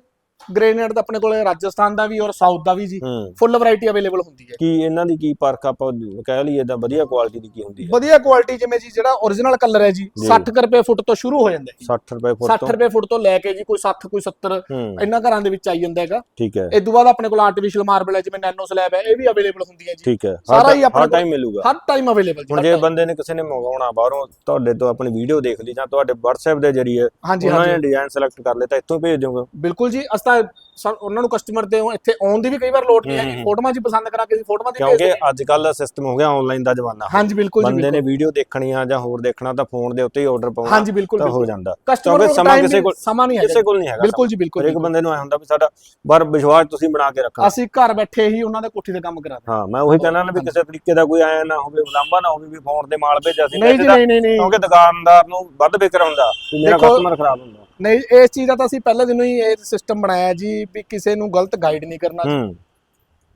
ਗ੍ਰੇਨਾਈਟ ਦਾ ਆਪਣੇ ਕੋਲੇ ਰਾਜਸਥਾਨ ਦਾ ਵੀ ਔਰ ਸਾਊਥ ਦਾ ਵੀ ਜੀ। ਹੂੰ। ਫੁੱਲ ਵੈਰਾਈਟੀ ਅਵੇਲੇਬਲ ਹੁੰਦੀ ਹੈ। ਕੀ ਇਹਨਾਂ ਦੀ ਕੀ ਪਰਖ ਆਪਾਂ ਕਹਿ ਲਈਏ ਤਾਂ ਵਧੀਆ ਕੁਆਲਿਟੀ ਦੀ ਕੀ ਹੁੰਦੀ ਹੈ? ਵਧੀਆ ਕੁਆਲਿਟੀ ਜਿਵੇਂ ਜੀ ਜਿਹੜਾ origignal ਕਲਰ ਹੈ ਜੀ ਜੀ। 60 ਕੁ ਰੁਪਏ ਫੁੱਟ ਤੋਂ ਸ਼ੁਰੂ ਹੋ ਜਾਂਦਾ ਹੈ 60 ਰੁਪਏ ਫੁੱਟ 60 ਤੋਂ। ਰੁਪਏ ਫੁੱਟ ਤੋਂ ਲੈ ਕੇ ਜੀ ਕੋਈ 60 ਕੋਈ 70 ਹੂੰ। ਇਹਨਾਂ ਘਰਾਂ ਦੇ ਵਿੱਚ ਆਈ ਜਾਂਦਾ ਹੈਗਾ। ਠੀਕ ਹੈ। ਇਸ ਤੋਂ ਬਾਅਦ ਆਪਣੇ ਕੋਲ ਆਰਟੀਫੀਸ਼ੀਅਲ ਮਾਰਬਲ ਹੈ ਜਿਵੇਂ ਨੈਨੋ ਸਲੈਬ ਹੈ ਇਹ ਵੀ ਅਵੇਲੇਬਲ ਹੁੰਦੀ ਹੈ ਜੀ। ਠੀਕ ਹੈ। ਸਾਰਾ ਹੀ ਆਪਣੇ ਹਰ ਟਾਈਮ ਮਿਲੂਗਾ। ਹਰ ਟਾਈਮ ਅਵੇਲੇਬਲ ਜੀ ਹੁਣ ਹਰ ਜੇ time। ਬੰਦੇ ਨੇ ਕਿਸੇ ਨੇ ਮੰਗਵਾਉਣਾ ਬਾਹਰੋਂ ਤੁਹਾਡੇ ਤੋਂ ਆਪਣੀ ਵੀਡੀਓ ਦੇਖ ਲਈ ਜਾਂ ਤੁਹਾਡੇ WhatsApp ਦੇ ਜਰੀਏ ਹਾਂਜੀ ਉਹਨਾਂ ਨੇ ਹਾਂਜੀ ਡਿਜ਼ਾਈਨ ਸਿਲੈਕਟ ਕਰ ਲਿਆ ਤਾਂ ਇੱਥੋਂ ਭੇਜ ਦਿਓਗੇ। ਬਿਲਕੁਲ ਜੀ রাস্তায় ਉਹਨਾਂ ਨੂੰ ਕਸਟਮਰ ਤੇ ਇੱਥੇ ਆਉਣ ਦੀ ਵੀ ਕਈ ਵਾਰ ਲੋੜ ਨਹੀਂ ਹੂੰ। ਫੋਟੋਆਂ ਜੀ ਪਸੰਦ ਕਰਾ ਕੇ ਜੀ ਫੋਟੋਆਂ ਦੀ ਕਿਉਂਕਿ ਅੱਜ ਕੱਲ ਦਾ ਸਿਸਟਮ ਹੋ ਗਿਆ ਆਨਲਾਈਨ ਦਾ ਜ਼ਮਾਨਾ। ਹਾਂਜੀ ਬਿਲਕੁਲ ਜੀ ਬੰਦੇ ਨੇ ਵੀਡੀਓ ਦੇਖਣੀ ਆ ਜਾਂ ਹੋਰ ਦੇਖਣਾ ਤਾਂ ਫੋਨ ਦੇ ਉੱਤੇ ਹੀ ਆਰਡਰ ਪਾਉਣਾ ਹਾਂਜੀ ਬਿਲਕੁਲ ਤਾਂ ਹੋ ਜਾਂਦਾ। ਕਸਟਮਰ ਕਿਉਂਕਿ ਸਮਾਂ ਕਿਸੇ ਕੋਲ- ਸਮਾਂ ਨਹੀਂ ਹੈ ਕਿਸੇ ਕੋਲ ਨਹੀਂ ਹੈਗਾ ਬਿਲਕੁਲ ਜੀ ਬਿਲਕੁਲ ਇੱਕ। ਬੰਦੇ ਨੂੰ ਐ ਹੁੰਦਾ ਵੀ ਸਾਡਾ ਪਰ ਵਿਸ਼ਵਾਸ ਤੁਸੀਂ ਬਣਾ ਕੇ ਰੱਖਣਾ। ਅਸੀਂ ਘਰ ਬੈਠੇ ਹੀ ਉਹਨਾਂ ਦੇ ਕੋਠੀ ਤੇ ਕੰਮ ਕਰਾ ਹਾਂ ਮੈਂ ਉਹੀ ਕਹਿੰਦਾ ਨਾ ਵੀ ਕਿਸੇ ਤਰੀਕੇ ਦਾ ਕੋਈ ਆਇਆ ਨਾ ਹੋਵੇ ਉਲਾਂਭਾ ਨਾ ਹੋਵੇ ਵੀ ਫੋਨ ਤੇ ਮਾਲ ਭੇਜਿਆ ਸੀ। ਕਿਉਂਕਿ ਦੁਕਾਨਦਾਰ ਨੂੰ ਵੱਧ ਵਿਕਰ ਹੁੰਦਾ ਮੇਰਾ ਕਸਟਮਰ ਖਰਾਬ ਹੁੰਦਾ। ਨਹੀਂ ਇਸ ਚੀਜ਼ ਦਾ ਤਾਂ ਅਸੀਂ ਪਹਿਲੇ ਦਿਨੋਂ ਹੀ ਇਹ ਸਿਸਟਮ ਬਣਾਇਆ ਜੀ ਵੀ ਕਿਸੇ ਨੂੰ ਗਲਤ ਗਾਈਡ ਨਹੀਂ ਕਰਨਾ ਹੂੰ।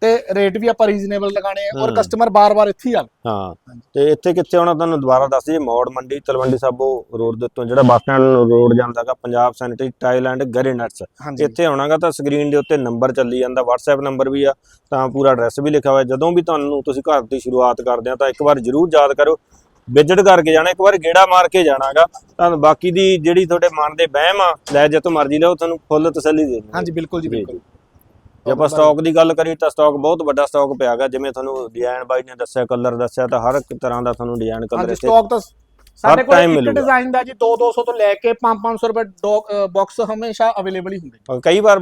ਤੇ ਰੇਟ ਵੀ ਆਪਾਂ ਰੀਜ਼ਨੇਬਲ ਲਗਾਣੇ ਆ ਔਰ। ਕਸਟਮਰ ਬਾਰ-ਬਾਰ ਇੱਥੇ ਹੀ ਆਵੇ ਹਾਂ ਤੇ ਇੱਥੇ ਕਿੱਥੇ ਆਉਣਾ ਤੁਹਾਨੂੰ ਦੁਬਾਰਾ ਦੱਸ ਦਈਏ ਮੌੜ ਮੰਡੀ ਤਲਵੰਡੀ ਸਾਬੋ ਰੋਡ ਦੇ ਉੱਤੋਂ ਜਿਹੜਾ bus stand road ਜਾਂਦਾਗਾ Punjab sanitary tile and granite ਇੱਥੇ ਆਉਣਾਗਾ ਤਾਂ ਸਕਰੀਨ ਦੇ ਉੱਤੇ ਨੰਬਰ ਚੱਲੀ ਜਾਂਦਾ WhatsApp ਨੰਬਰ ਵੀ ਆ ਤਾਂ ਪੂਰਾ ਐਡਰੈਸ ਵੀ ਲਿਖਿਆ ਹੋਇਆ। ਜਦੋਂ ਵੀ ਤੁਹਾਨੂੰ ਤੁਸੀਂ ਘਰ ਦੀ ਸ਼ੁਰੂਆਤ ਕਰਦੇ ਆ ਤਾਂ ਇੱਕ ਵਾਰ ਜ਼ਰੂਰ ਯਾਦ ਕਰੋ ਵਿਜ਼ਿਟ ਕਰਕੇ ਜਾਣਾ ਇੱਕ ਵਾਰ ਗੇੜਾ ਮਾਰ ਕੇ ਜਾਣਾਗਾ। ਤਾਂ ਬਾਕੀ ਦੀ ਜਿਹੜੀ ਤੁਹਾਡੇ ਮਨ ਦੇ ਵਹਿਮ ਆ ਲੈ ਜਿੱਥੋਂ ਮਰਜ਼ੀ ਲਓ ਤੁਹਾਨੂੰ ਫੁੱਲ ਤਸੱਲੀ ਦੇ ਦੇਣਗੇ ਹਾਂਜੀ ਬਿਲਕੁਲ ਜੀ ਬਿਲਕੁਲ। ਜੇ ਆਪਾਂ ਸਟਾਕ ਦੀ ਗੱਲ ਕਰੀਏ ਤਾਂ ਸਟਾਕ ਬਹੁਤ ਵੱਡਾ ਸਟਾਕ ਪਿਆਗਾ ਜਿਵੇਂ ਤੁਹਾਨੂੰ ਡਿਜ਼ਾਈਨ ਬਾਈ ਨੇ ਦੱਸਿਆ ਕਲਰ ਦੱਸਿਆ ਤਾਂ ਹਰ ਇੱਕ ਤਰ੍ਹਾਂ ਦਾ ਤੁਹਾਨੂੰ ਡਿਜ਼ਾਈਨ ਕਲਰ ਹਾਂਜੀ ਇੱਥੇ ਸਟਾਕ ਤਾਂ ਸਾਡੇ ਕੋਲ ਇੱਕ। ਡਿਜ਼ਾਈਨ ਦਾ ਜੀ 2-200 ਤੋਂ ਲੈ ਕੇ 5-500 ਰੁਪਏ ਬਾਕਸ ਹਮੇਸ਼ਾ ਅਵੇਲੇਬਲ ਹੀ ਹੁੰਦੇ ਕਈ ਵਾਰ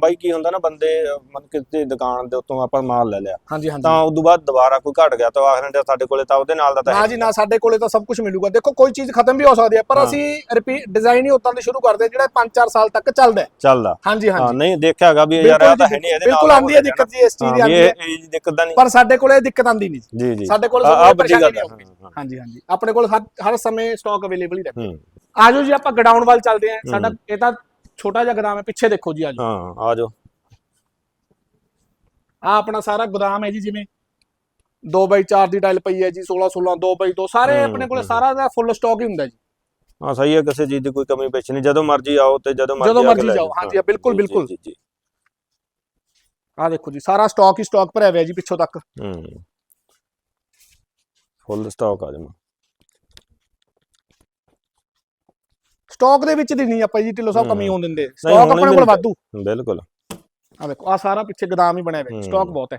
ਬਾਈ ਕੀ ਹੁੰਦਾ ਨਾ ਬੰਦੇ ਮਨ ਕਿਸੇ ਦੁਕਾਨ ਦੇ ਉੱਤੋਂ ਆਪਾਂ ਮਾਲ ਲੈ ਲਿਆ। ਹਾਂਜੀ ਹਾਂਜੀ। ਤਾਂ ਉਸ ਤੋਂ ਬਾਅਦ ਦੁਬਾਰਾ ਕੋਈ ਘਟ ਗਿਆ ਤਾਂ ਆਖਰ ਨੇ ਸਾਡੇ ਕੋਲੇ ਤਾਂ ਉਹਦੇ ਨਾਲ ਦਾ ਤਾਂ ਹੈ ਜੀ ਨਾ। ਸਾਡੇ ਕੋਲੇ ਤਾਂ ਸਭ ਕੁਝ ਮਿਲੂਗਾ। ਦੇਖੋ ਕੋਈ ਚੀਜ਼ ਖਤਮ ਵੀ ਹੋ ਸਕਦੀ ਹੈ ਪਰ। ਅਸੀਂ ਰਿਪੀਟ ਡਿਜ਼ਾਈਨ ਹੀ ਉਤਾਂ ਦੇ ਸ਼ੁਰੂ ਕਰਦੇ ਜਿਹੜਾ 5-4 ਸਾਲ ਤੱਕ ਚੱਲਦਾ ਹੈ। ਚੱਲਦਾ। ਹਾਂਜੀ ਹਾਂ ਹਾਂਜੀ ਨਹੀਂ ਦੇਖਿਆਗਾ ਵੀ ਯਾਰ ਇਹ ਤਾਂ ਹੈ ਨਹੀਂ ਇਹਦੇ ਨਾਲ ਬਿਲਕੁਲ ਆਂਦੀ ਹੈ ਦਿੱਕਤ ਜੀ ਇਸ ਚੀਜ਼ ਦੀ ਆਂਦੀ ਹੈ। ਇਹ ਦਿੱਕਤ ਦਾ ਨਹੀਂ। ਪਰ ਸਾਡੇ ਕੋਲੇ ਦਿੱਕਤ ਆਂਦੀ ਨਹੀਂ ਜੀ। ਜੀ ਸਾਡੇ ਕੋਲ ਆ- ਆ ਪਰੇਸ਼ਾਨੀ ਨਹੀਂ ਆਉਂਦੀ। ਹਾਂਜੀ ਹਾਂਜੀ। ਆਪਣੇ ਕੋਲ ਹਰ ਹਰ ਸਮੇਂ ਸਟਾਕ ਅਵੇਲੇਬਲ ਹੀ ਰਹਿੰਦਾ ਆਜੋ ਜੀ ਆਪਾਂ ਗਡਾਊਨ ਵੱਲ ਚੱਲਦੇ ਹਾਂ। ਸਾਡਾ ਇਹ ਤਾਂ ਛੋਟਾ ਜਿਹਾ ਗੋਦਾਮ ਹੈ ਪਿੱਛੇ ਦੇਖੋ ਜੀ ਆਜੋ। ਹਾਂ ਆ ਜਾਓ ਆ ਆਪਣਾ ਸਾਰਾ ਗੋਦਾਮ ਹੈ ਜੀ ਜਿਵੇਂ 2x4 ਦੀ ਟਾਈਲ ਪਈ ਹੈ ਜੀ 16 16 2x2 ਸਾਰੇ ਆਪਣੇ ਕੋਲੇ। ਸਾਰਾ ਦਾ ਫੁੱਲ ਸਟਾਕ ਹੀ ਹੁੰਦਾ ਜੀ। ਹਾਂ ਸਹੀ ਹੈ ਕਿਸੇ ਚੀਜ਼ ਦੀ ਕੋਈ ਕਮੀ ਪੇਸ਼ ਨਹੀਂ। ਜਦੋਂ ਮਰਜ਼ੀ ਆਓ ਤੇ ਜਦੋਂ ਮਰਜ਼ੀ ਜਦੋਂ ਮਰਜ਼ੀ ਜਾਓ, ਹਾਂ, ਬਿਲਕੁਲ, ਜੀ, ਬਿਲਕੁਲ। ਜੀ ਜੀ। ਆ ਦੇਖੋ ਜੀ ਸਾਰਾ ਸਟਾਕ ਹੀ ਸਟਾਕ ਭਰਿਆ ਹੋਇਆ ਜੀ ਪਿੱਛੋਂ ਤੱਕ। ਹੂੰ। ਫੁੱਲ ਸਟਾਕ ਆ ਜਮਾ ਸਟਾਕ ਦੇ ਵਿੱਚ ਦੀ ਨਹੀਂ ਆਪਾਂ ਜੀ ਢਿੱਲੋਂ ਸਾਹਿਬ ਕਮੀ। ਹੋਣ ਦਿੰਦੇ। ਸਟਾਕ ਆਪਣੇ ਕੋਲ ਵਾਧੂ। ਬਿਲਕੁਲ। ਆ ਦੇਖੋ ਆ ਸਾਰਾ ਪਿੱਛੇ ਗੋਦਾਮ ਹੀ ਬਣਿਆ ਹੋਇਆ। ਸਟਾਕ ਬਹੁਤ ਹੈ।